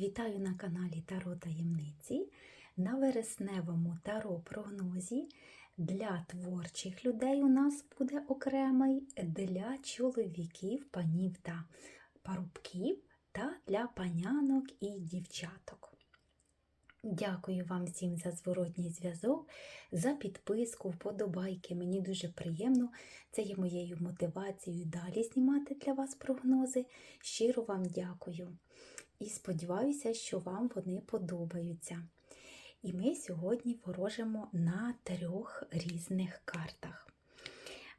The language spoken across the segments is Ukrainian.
Вітаю на каналі Таро Таємниці на вересневому таро прогнозі для творчих людей у нас буде окремий, для чоловіків, панів та парубків та для панянок і дівчаток. Дякую вам всім за зворотній зв'язок, за підписку, вподобайки. Мені дуже приємно. Це є моєю мотивацією далі знімати для вас прогнози. Щиро вам дякую. І сподіваюся, що вам вони подобаються. І ми сьогодні ворожимо на трьох різних картах.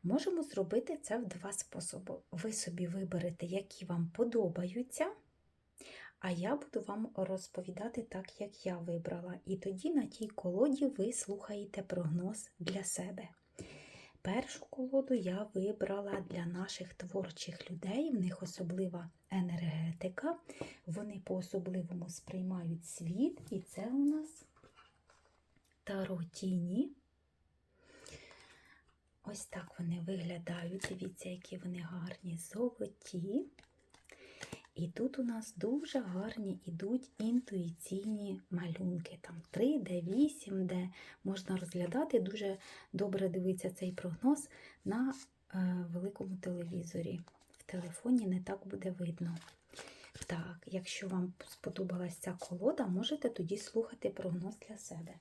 Можемо зробити це в два способи. Ви собі виберете, які вам подобаються, а я буду вам розповідати так, як я вибрала. І тоді на тій колоді ви слухаєте прогноз для себе. Першу колоду я вибрала для наших творчих людей, в них особлива енергетика, вони по-особливому сприймають світ, і це у нас таротіні. Ось так вони виглядають. Дивіться, які вони гарні, золоті. І тут у нас дуже гарні ідуть інтуїційні малюнки. Там 3D, 8D. Можна розглядати, дуже добре дивиться цей прогноз на е, великому телевізорі. В телефоні не так буде видно. Так, якщо вам сподобалася ця колода, можете тоді слухати прогноз для себе.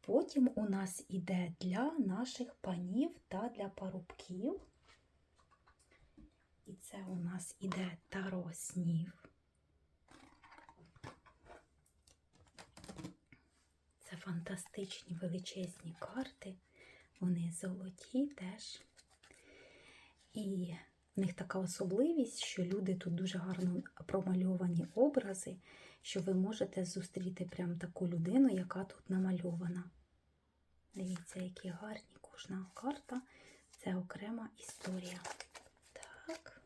Потім у нас іде для наших панів та для парубків. І це у нас іде таро снів. Це фантастичні величезні карти. Вони золоті теж. І в них така особливість, що люди тут дуже гарно промальовані образи, що ви можете зустріти прям таку людину, яка тут намальована. Дивіться, які гарні кожна карта це окрема історія. Так.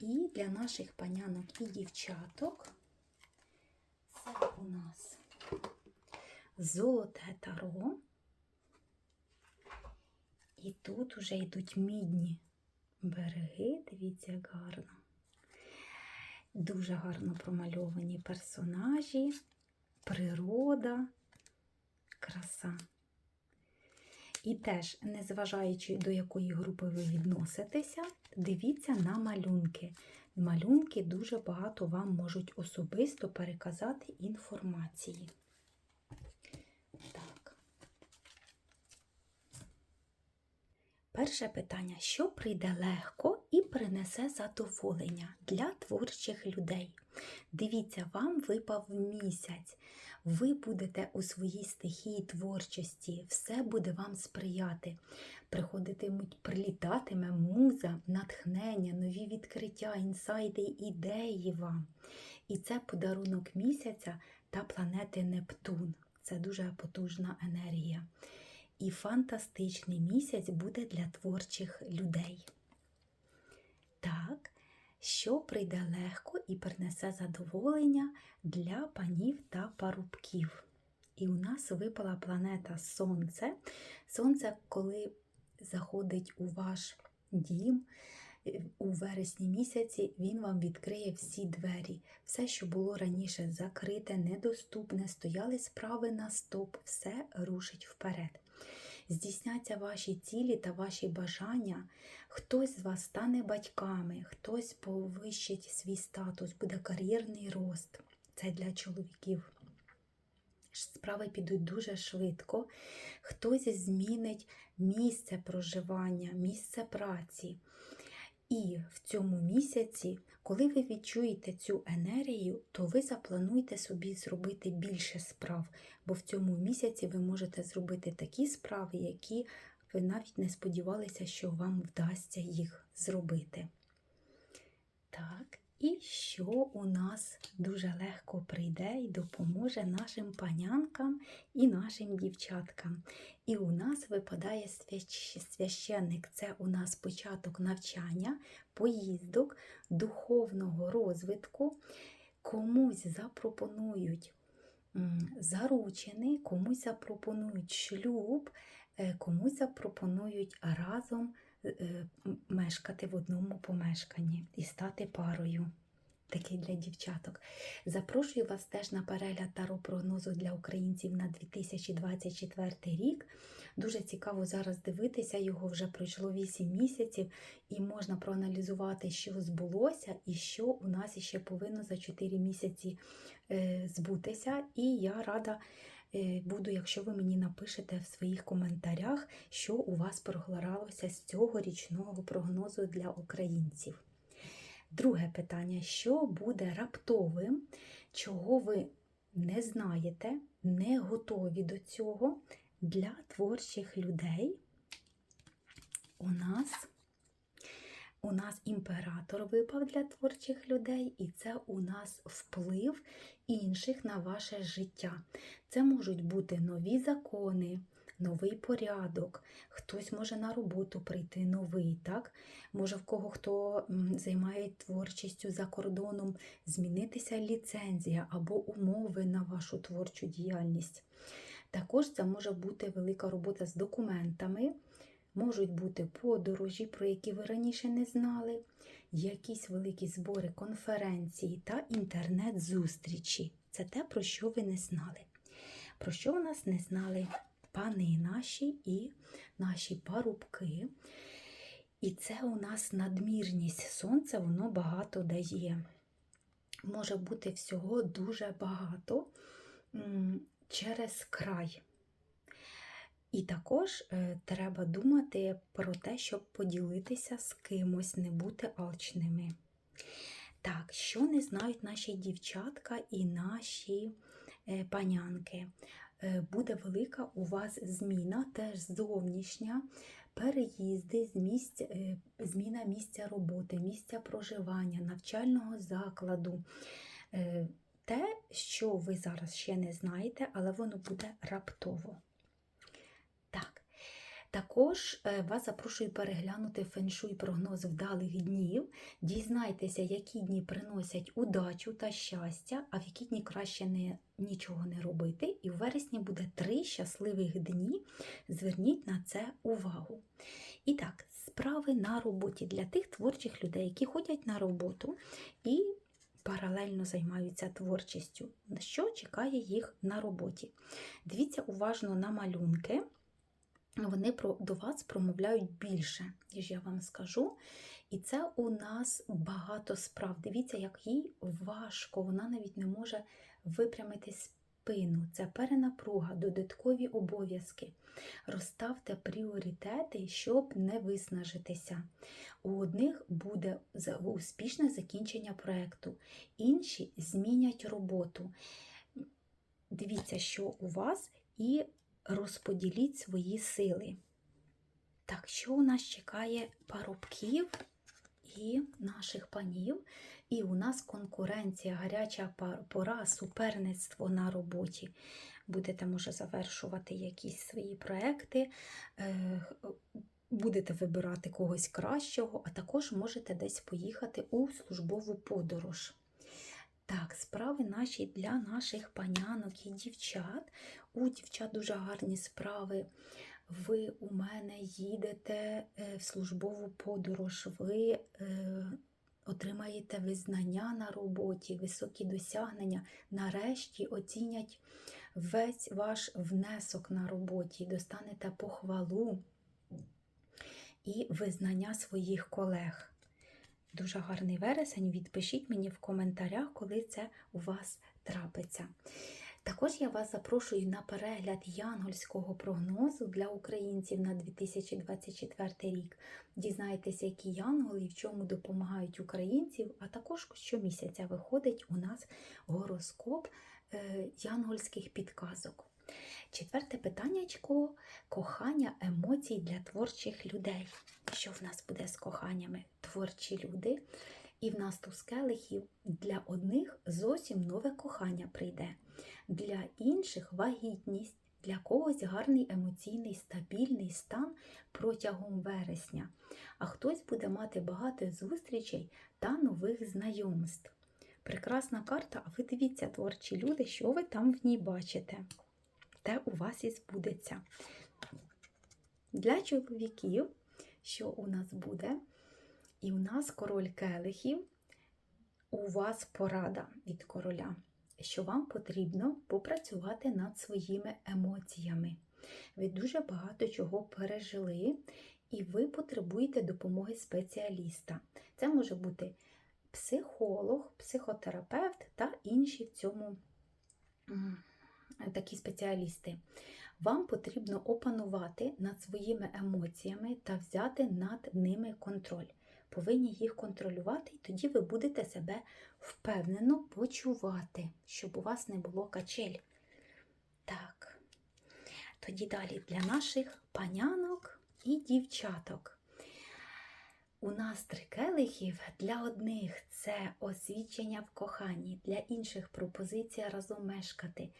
І для наших панянок і дівчаток це у нас золоте таро. І тут уже йдуть мідні береги, дивіться, як гарно. Дуже гарно промальовані персонажі, природа, краса. І теж, незважаючи до якої групи ви відноситеся, дивіться на малюнки. Малюнки дуже багато вам можуть особисто переказати інформації. Так. Перше питання: що прийде легко і принесе задоволення для творчих людей? Дивіться, вам випав місяць. Ви будете у своїй стихії творчості, все буде вам сприяти. Приходитимуть, прилітатиме муза, натхнення, нові відкриття, інсайди, ідеї вам. І це подарунок місяця та планети Нептун. Це дуже потужна енергія. І фантастичний місяць буде для творчих людей. Так, що прийде легко і принесе задоволення для панів та парубків. І у нас випала планета Сонце. Сонце, коли заходить у ваш дім у вересні місяці, він вам відкриє всі двері. Все, що було раніше закрите, недоступне, стояли справи на стоп, все рушить вперед. Здійсняться ваші цілі та ваші бажання. Хтось з вас стане батьками, хтось повищить свій статус, буде кар'єрний рост. Це для чоловіків. Справи підуть дуже швидко. Хтось змінить місце проживання, місце праці. І в цьому місяці, коли ви відчуєте цю енергію, то ви заплануйте собі зробити більше справ, бо в цьому місяці ви можете зробити такі справи, які ви навіть не сподівалися, що вам вдасться їх зробити. Так, і що у нас дуже легко прийде і допоможе нашим панянкам і нашим дівчаткам. І у нас випадає священник. Це у нас початок навчання, поїздок, духовного розвитку. Комусь запропонують заручений, комусь запропонують шлюб, комусь запропонують разом е, мешкати в одному помешканні і стати парою. такий для дівчаток. Запрошую вас теж на перегляд таро прогнозу для українців на 2024 рік. Дуже цікаво зараз дивитися, його вже пройшло 8 місяців, і можна проаналізувати, що збулося, і що у нас ще повинно за 4 місяці е, збутися. І я рада е, буду, якщо ви мені напишете в своїх коментарях, що у вас програлося з цього річного прогнозу для українців. Друге питання: що буде раптовим, чого ви не знаєте, не готові до цього для творчих людей? У нас у нас імператор випав для творчих людей, і це у нас вплив інших на ваше життя. Це можуть бути нові закони, новий порядок, хтось може на роботу прийти новий, так? Може, в кого хто займає творчістю за кордоном, змінитися ліцензія або умови на вашу творчу діяльність. Також це може бути велика робота з документами, можуть бути подорожі, про які ви раніше не знали, якісь великі збори, конференції та інтернет-зустрічі. Це те, про що ви не знали. Про що у нас не знали пани наші і наші парубки. І це у нас надмірність сонця, воно багато дає. Може бути всього дуже багато через край. І також е, треба думати про те, щоб поділитися з кимось, не бути алчними. Так, що не знають наші дівчатка і наші е, панянки? Е, Буде велика у вас зміна, теж зовнішня, переїзди з місць, зміна місця роботи, місця проживання, навчального закладу. Те, що ви зараз ще не знаєте, але воно буде раптово. Так. Також е, вас запрошую переглянути феншуй прогноз вдалих днів. Дізнайтеся, які дні приносять удачу та щастя, а в які дні краще не, нічого не робити. І в вересні буде три щасливих дні. Зверніть на це увагу. І так, справи на роботі для тих творчих людей, які ходять на роботу і паралельно займаються творчістю. Що чекає їх на роботі? Дивіться уважно на малюнки вони про, до вас промовляють більше, ніж я вам скажу. І це у нас багато справ. Дивіться, як їй важко, вона навіть не може випрямити спину. Це перенапруга, додаткові обов'язки. Розставте пріоритети, щоб не виснажитися. У одних буде успішне закінчення проєкту, інші змінять роботу. Дивіться, що у вас, і розподіліть свої сили. Так, що у нас чекає парубків і наших панів? І у нас конкуренція, гаряча пора, суперництво на роботі. Будете, може, завершувати якісь свої проекти, будете вибирати когось кращого, а також можете десь поїхати у службову подорож. Так, справи наші для наших панянок і дівчат. У дівчат дуже гарні справи. Ви у мене їдете в службову подорож, ви е, отримаєте визнання на роботі, високі досягнення. Нарешті оцінять весь ваш внесок на роботі, достанете похвалу і визнання своїх колег. Дуже гарний вересень. Відпишіть мені в коментарях, коли це у вас трапиться. Також я вас запрошую на перегляд янгольського прогнозу для українців на 2024 рік. Дізнайтеся, які янголи і в чому допомагають українців, а також щомісяця виходить у нас гороскоп е, янгольських підказок. Четверте питаннячко кохання емоцій для творчих людей. Що в нас буде з коханнями? Творчі люди. І в нас туз келихів для одних зовсім нове кохання прийде, для інших вагітність, для когось гарний емоційний стабільний стан протягом вересня. А хтось буде мати багато зустрічей та нових знайомств. Прекрасна карта, а ви дивіться, творчі люди, що ви там в ній бачите те у вас і збудеться. Для чоловіків, що у нас буде? І у нас король келихів, у вас порада від короля, що вам потрібно попрацювати над своїми емоціями. Ви дуже багато чого пережили, і ви потребуєте допомоги спеціаліста. Це може бути психолог, психотерапевт та інші в цьому такі спеціалісти. Вам потрібно опанувати над своїми емоціями та взяти над ними контроль. Повинні їх контролювати, і тоді ви будете себе впевнено почувати, щоб у вас не було качель. Так. Тоді далі для наших панянок і дівчаток. У нас три келихів для одних це освічення в коханні, для інших пропозиція разом мешкати,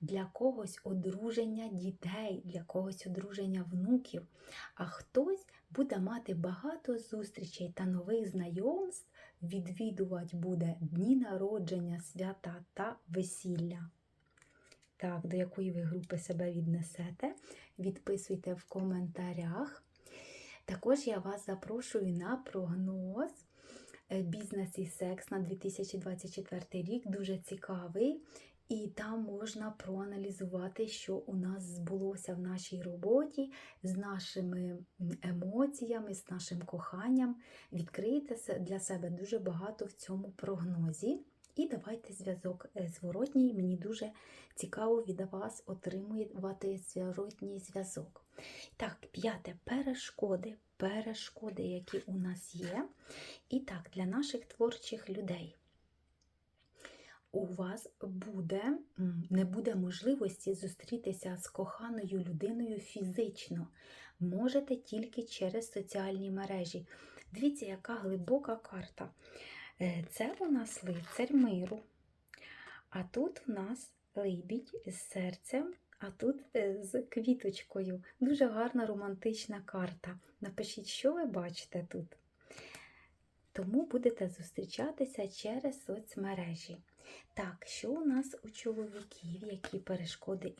для когось одруження дітей, для когось одруження внуків, а хтось буде мати багато зустрічей та нових знайомств, відвідувати буде дні народження, свята та весілля. Так, до якої ви групи себе віднесете, відписуйте в коментарях. Також я вас запрошую на прогноз е, Бізнес і секс на 2024 рік. Дуже цікавий. І там можна проаналізувати, що у нас збулося в нашій роботі з нашими емоціями, з нашим коханням. Відкрийте для себе дуже багато в цьому прогнозі. І давайте зв'язок е, зворотній. Мені дуже цікаво від вас отримувати зворотній зв'язок. Так, п'яте перешкоди. Перешкоди, які у нас є. І так, для наших творчих людей. У вас буде, не буде можливості зустрітися з коханою людиною фізично. Можете тільки через соціальні мережі. Дивіться, яка глибока карта. Е, Це у нас лицар миру. А тут у нас либідь з серцем, а тут е, з квіточкою. Дуже гарна романтична карта. Напишіть, що ви бачите тут. Тому будете зустрічатися через соцмережі. Так, що у нас у чоловіків, які перешкоди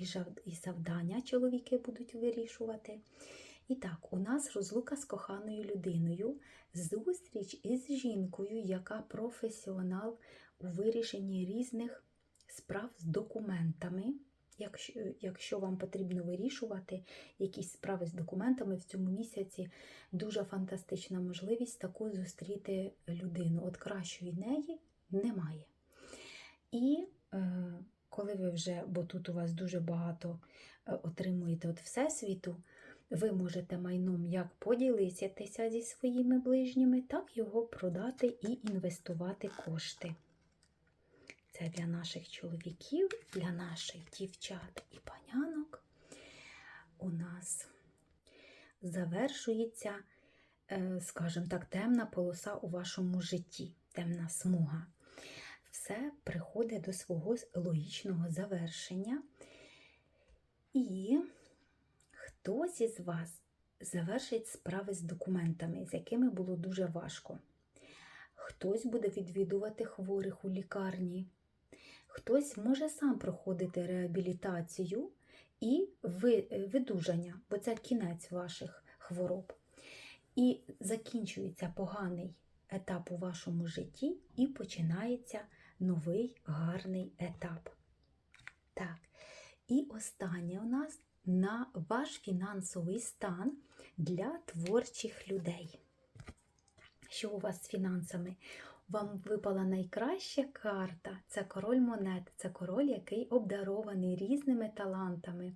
і завдання чоловіки будуть вирішувати? І так, у нас розлука з коханою людиною, зустріч із жінкою, яка професіонал у вирішенні різних справ з документами. Якщо, якщо вам потрібно вирішувати якісь справи з документами в цьому місяці, дуже фантастична можливість таку зустріти людину. От кращої неї немає. І е, коли ви вже, бо тут у вас дуже багато е, отримуєте від Всесвіту, ви можете майном як поділитися зі своїми ближніми, так його продати і інвестувати кошти. Це для наших чоловіків, для наших дівчат і панянок. У нас завершується, е, скажімо так, темна полоса у вашому житті, темна смуга. Все приходить до свого логічного завершення. І хтось із вас завершить справи з документами, з якими було дуже важко. Хтось буде відвідувати хворих у лікарні, хтось може сам проходити реабілітацію і видужання, бо це кінець ваших хвороб. І закінчується поганий етап у вашому житті, і починається новий гарний етап. Так, і останнє у нас на ваш фінансовий стан для творчих людей. Що у вас з фінансами? Вам випала найкраща карта це король монет, це король, який обдарований різними талантами.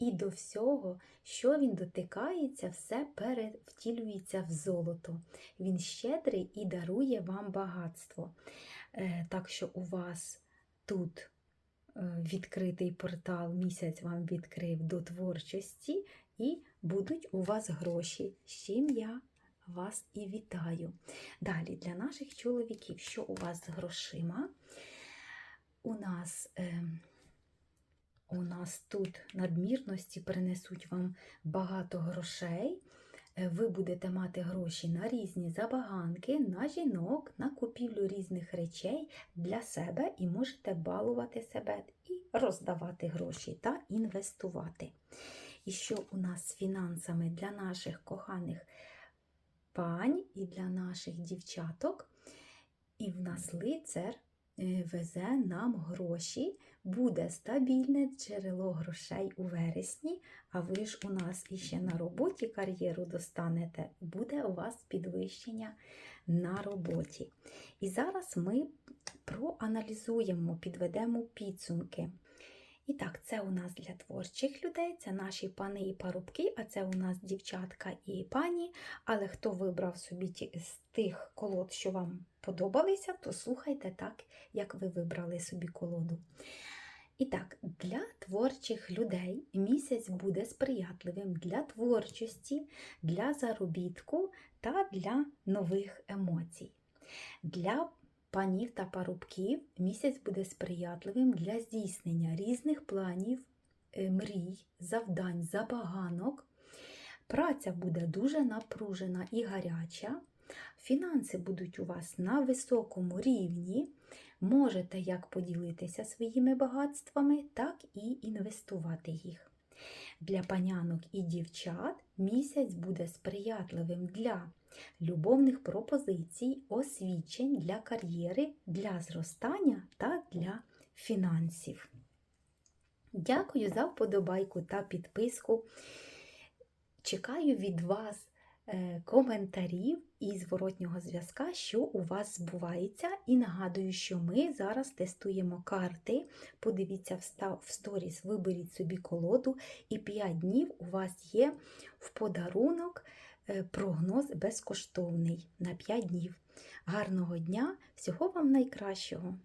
І до всього, що він дотикається, все перевтілюється в золото. Він щедрий і дарує вам багатство. Е, Так що у вас тут е, відкритий портал, місяць вам відкрив до творчості, і будуть у вас гроші. З чим я вас і вітаю. Далі для наших чоловіків, що у вас з грошима? У нас. Е, у нас тут надмірності принесуть вам багато грошей. Е, Ви будете мати гроші на різні забаганки, на жінок, на купівлю різних речей для себе і можете балувати себе і роздавати гроші та інвестувати. І що у нас з фінансами для наших коханих пань і для наших дівчаток? І в нас лицар везе нам гроші, буде стабільне джерело грошей у вересні, а ви ж у нас іще на роботі кар'єру достанете, буде у вас підвищення на роботі. І зараз ми проаналізуємо, підведемо підсумки. І так, це у нас для творчих людей, це наші пани і парубки, а це у нас дівчатка і пані. Але хто вибрав собі ті, з тих колод, що вам подобалися, то слухайте так, як ви вибрали собі колоду. І так, для творчих людей місяць буде сприятливим для творчості, для заробітку та для нових емоцій. Для панів та парубків місяць буде сприятливим для здійснення різних планів, е, мрій, завдань, забаганок. Праця буде дуже напружена і гаряча. Фінанси будуть у вас на високому рівні. Можете як поділитися своїми багатствами, так і інвестувати їх. Для панянок і дівчат місяць буде сприятливим для любовних пропозицій, освічень для кар'єри, для зростання та для фінансів. Дякую за вподобайку та підписку. Чекаю від вас коментарів і зворотнього зв'язка, що у вас збувається. І нагадую, що ми зараз тестуємо карти. Подивіться в сторіс, виберіть собі колоду, і 5 днів у вас є в подарунок е, прогноз безкоштовний на 5 днів. Гарного дня! Всього вам найкращого!